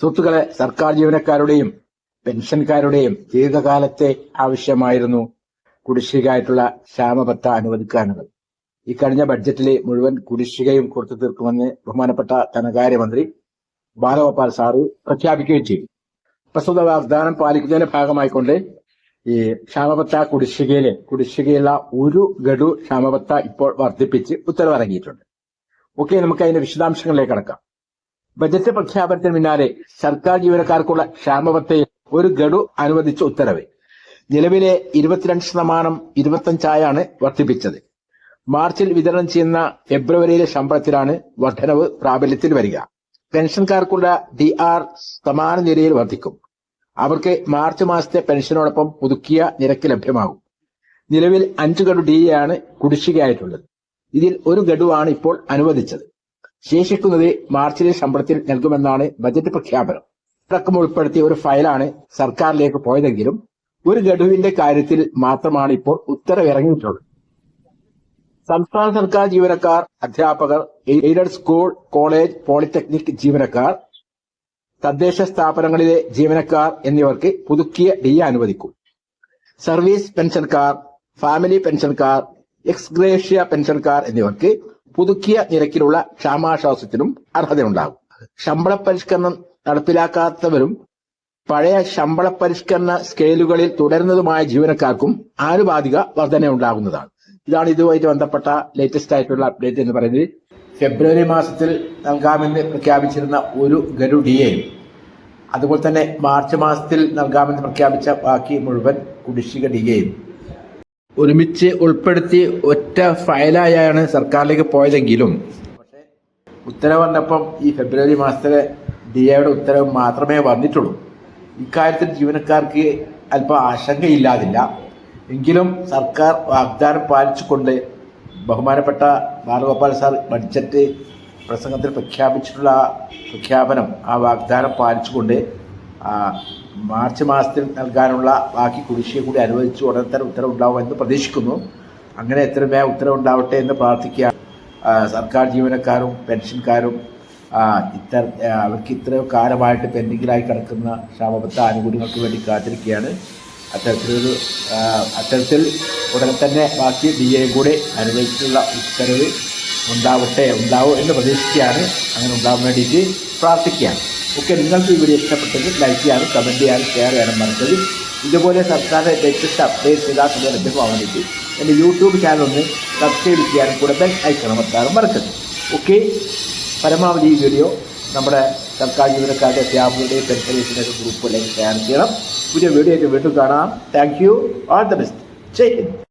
സുഹൃത്തുക്കളെ സർക്കാർ ജീവനക്കാരുടെയും പെൻഷൻകാരുടെയും ദീർഘകാലത്തെ ആവശ്യമായിരുന്നു കുടിശ്ശികയായിട്ടുള്ള ക്ഷാമബത്ത അനുവദിക്കാനുള്ളത്. ഈ കഴിഞ്ഞ ബഡ്ജറ്റിലെ മുഴുവൻ കുടിശ്ശികയും കൊടുത്തു തീർക്കുമെന്ന് ബഹുമാനപ്പെട്ട ധനകാര്യമന്ത്രി ബാലഗോപാൽ സാറ് പ്രഖ്യാപിക്കുകയും ചെയ്തു. പ്രസ്തുത വാഗ്ദാനം പാലിക്കുന്നതിന്റെ ഭാഗമായിക്കൊണ്ട് ഈ ക്ഷാമബത്ത കുടിശ്ശികയിലെ കുടിശ്ശികയുള്ള ഒരു ഗഡു ക്ഷാമബത്ത ഇപ്പോൾ വർദ്ധിപ്പിച്ച് ഉത്തരവിറങ്ങിയിട്ടുണ്ട്. ഓക്കെ നമുക്ക് അതിന്റെ വിശദാംശങ്ങളിലേക്ക് കടക്കാം. ബജറ്റ് പ്രഖ്യാപനത്തിന് പിന്നാലെ സർക്കാർ ജീവനക്കാർക്കുള്ള ക്ഷാമബത്തയിൽ ഒരു ഗഡു അനുവദിച്ച ഉത്തരവ്. നിലവിലെ ഇരുപത്തിരണ്ട് ശതമാനം ഇരുപത്തഞ്ചായാണ് വർദ്ധിപ്പിച്ചത്. മാർച്ചിൽ വിതരണം ചെയ്യുന്ന ഫെബ്രുവരിയിലെ ശമ്പളത്തിലാണ് വർധനവ് പ്രാബല്യത്തിൽ വരിക. പെൻഷൻകാർക്കുള്ള ഡി ആർ സമാന നിരയിൽ വർദ്ധിക്കും. അവർക്ക് മാർച്ച് മാസത്തെ പെൻഷനോടൊപ്പം പുതുക്കിയ നിരക്ക് ലഭ്യമാകും. നിലവിൽ അഞ്ച് ഗഡു ഡി ആണ് കുടിശ്ശികയായിട്ടുള്ളത്. ഇതിൽ ഒരു ഗഡുവാണ് ഇപ്പോൾ അനുവദിച്ചത്. ശേഷിക്കുന്നത് മാർച്ചിലെ ശമ്പളത്തിൽ നൽകുമെന്നാണ് ബജറ്റ് പ്രഖ്യാപനം. അടക്കം ഉൾപ്പെടുത്തിയ ഒരു ഫയലാണ് സർക്കാരിലേക്ക് പോയതെങ്കിലും ഒരു ഗഡുവിന്റെ കാര്യത്തിൽ മാത്രമാണ് ഇപ്പോൾ ഉത്തരവിറങ്ങിയിട്ടുള്ളത്. സംസ്ഥാന സർക്കാർ ജീവനക്കാർ അധ്യാപകർ എയ്ഡഡ് സ്കൂൾ കോളേജ് പോളിടെക്നിക് ജീവനക്കാർ തദ്ദേശ സ്ഥാപനങ്ങളിലെ ജീവനക്കാർ എന്നിവർക്ക് പുതുക്കിയ ഡി അനുവദിക്കും. സർവീസ് പെൻഷൻകാർ ഫാമിലി പെൻഷൻകാർ എക്സ്ഗ്രേഷ്യ പെൻഷൻകാർ എന്നിവർക്ക് പുതുക്കിയ നിരക്കിലുള്ള ക്ഷാമാശ്വാസത്തിനും അർഹതയുണ്ടാകും. ശമ്പള പരിഷ്കരണം നടപ്പിലാക്കാത്തവരും പഴയ ശമ്പള പരിഷ്കരണ സ്കെയിലുകളിൽ തുടരുന്നതുമായ ജീവനക്കാർക്കും ആനുപാതിക വർധനയുണ്ടാകുന്നതാണ്. ഇതാണ് ഇതുമായിട്ട് ബന്ധപ്പെട്ട ലേറ്റസ്റ്റ് ആയിട്ടുള്ള അപ്ഡേറ്റ് എന്ന് പറയുന്നത്. ഫെബ്രുവരി മാസത്തിൽ നൽകാമെന്ന് പ്രഖ്യാപിച്ചിരുന്ന ഒരു ഗരു ഡിയെയും അതുപോലെ തന്നെ മാർച്ച് മാസത്തിൽ നൽകാമെന്ന് പ്രഖ്യാപിച്ച ബാക്കി മുഴുവൻ കുടിശ്ശിക ഡിയെയും ഒരുമിച്ച് ഉൾപ്പെടുത്തി ഒറ്റ ഫയലായാണ് സർക്കാരിലേക്ക് പോയതെങ്കിലും. പക്ഷേ ഉത്തരവ് വന്നപ്പം ഈ ഫെബ്രുവരി മാസത്തിലെ ഡി എയുടെ ഉത്തരവ് മാത്രമേ വന്നിട്ടുള്ളൂ. ഇക്കാര്യത്തിൽ ജീവനക്കാർക്ക് അല്പം ആശങ്കയില്ലാതില്ല. എങ്കിലും സർക്കാർ വാഗ്ദാനം പാലിച്ചുകൊണ്ട് ബഹുമാനപ്പെട്ട ബാലഗോപാൽ സാർ ബഡ്ജറ്റ് പ്രസംഗത്തിൽ പ്രഖ്യാപിച്ചിട്ടുള്ള പ്രഖ്യാപനം ആ വാഗ്ദാനം പാലിച്ചുകൊണ്ട് മാർച്ച് മാസത്തിൽ നൽകാനുള്ള ബാക്കി കുടിശ്ശിക കൂടി അനുവദിച്ച് ഉടൻ തന്നെ ഉത്തരവുണ്ടാവുമെന്ന് പ്രതീക്ഷിക്കുന്നു. അങ്ങനെ എത്ര വേഗം ഉത്തരവുണ്ടാവട്ടെ എന്ന് പ്രാർത്ഥിക്കുക സർക്കാർ ജീവനക്കാരും പെൻഷൻകാരും. ഇത്ര അവർക്ക് ഇത്രയോ കാലമായിട്ട് പെൻഡിങ്ങിലായി കിടക്കുന്ന ക്ഷാമബത്ത ആനുകൂല്യങ്ങൾക്ക് വേണ്ടി കാത്തിരിക്കുകയാണ്. അത്തരത്തിലൊരു അത്തരത്തിൽ ഉടൻ തന്നെ ബാക്കി ഡി എ കൂടെ അനുവദിച്ചുള്ള ഉത്തരവ് ഉണ്ടാവട്ടെ ഉണ്ടാവും എന്ന് പ്രതീക്ഷിക്കുകയാണ്. അങ്ങനെ ഉണ്ടാവാൻ വേണ്ടിയിട്ട് പ്രാർത്ഥിക്കുകയാണ്. ഓക്കെ നിങ്ങൾക്ക് ഈ വീഡിയോ ഇഷ്ടപ്പെട്ടെങ്കിൽ ലൈക്ക് ചെയ്യാനും കമന്റ് ചെയ്യാനും ഷെയർ ചെയ്യാനും മറക്കരുത്. ഇതുപോലെ സർക്കാരിന്റെ ലേറ്റസ്റ്റ് അപ്ഡേറ്റ്സ് എല്ലാ സമയം ലഭ്യമാകാൻ വേണ്ടി എന്റെ യൂട്യൂബ് ചാനൽ ഒന്ന് സബ്സ്ക്രൈബ് ചെയ്യാനും കൂടെ ബെൽ ഐക്കൺ അമർത്താനും മറക്കരുത്. ഓക്കെ പരമാവധി ഈ വീഡിയോ നമ്മുടെ സർക്കാർ ജീവനക്കാരുടെ അധ്യാപകരുടെ പെൻഷനേഴ്സിന്റെ ഗ്രൂപ്പുകളിലേക്ക് ഷെയർ ചെയ്യണം. പുതിയ വീഡിയോ ഒക്കെ വീണ്ടും കാണാം. Thank you all the best Jai Hind.